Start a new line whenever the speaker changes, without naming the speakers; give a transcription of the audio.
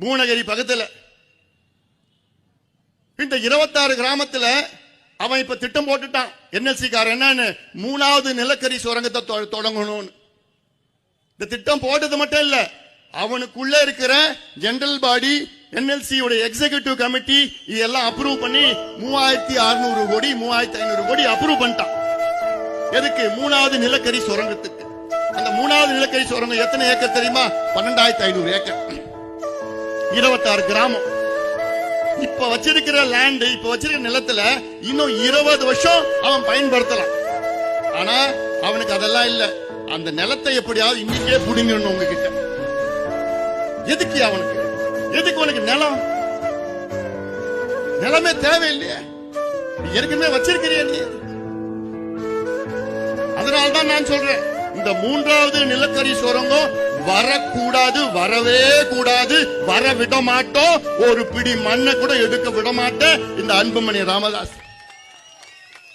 பூனகிரி பக்கத்துல இந்த இருபத்தாறு கிராமத்துல அவன் இப்ப திட்டம் போட்டுட்டான். என்எல்சி என்னன்னு மூணாவது நிலக்கரி சுரங்கத்தை தொ- தொடங்கணும்னு. இந்த திட்டம் போட்டது மட்டும் இல்ல அவனுக்குள்ள இருக்கிற ஜெனரல் பாடி என்எல்சி உடைய எக்ஸிகியூட்டிவ் கமிட்டி இதெல்லாம் அப்ரூவ் பண்ணி மூவாயிரத்தி அறுநூறு கோடி மூவாயிரத்தி ஐநூறு கோடி அப்ரூவ் பண்ணிட்டான். எதுக்கு? மூணாவது நிலக்கரி சுரங்கத்துக்கு. அந்த மூணாவது நிலக்கரி சுரங்கம் எத்தனை ஏக்கர் தெரியுமா? பன்னெண்டாயிரத்தி ஐநூறு ஏக்கர். இருபத்தாறு கிராமம். இப்ப வச்சிருக்கிற லேண்ட் இப்ப வச்சிருக்கிற நிலத்துல இன்னும் இருபது வருஷம் அவன் பயன்படுத்தலாம். ஆனா அவனுக்கு அதெல்லாம் இல்ல. அந்த நிலத்தை எப்படியாவது இன்னைக்கே புடிங்கணும் உங்ககிட்ட. எதுக்கு அவனுக்கு? எதுக்கு உனக்கு நிலம்? நிலமே தேவையில்லையே. ஏற்கனவே வச்சிருக்கிறிய நீ அதனால்தான் நான் சொல்றேன். இந்த மூன்றாவது நிலக்கரி சுரங்கம் வரக்கூடாது வரவே கூடாது வர விட மாட்டோம் ஒரு பிடி மண்ணை கூட எடுக்க விட மாட்டேன் இந்த அன்புமணி ராமதாஸ்.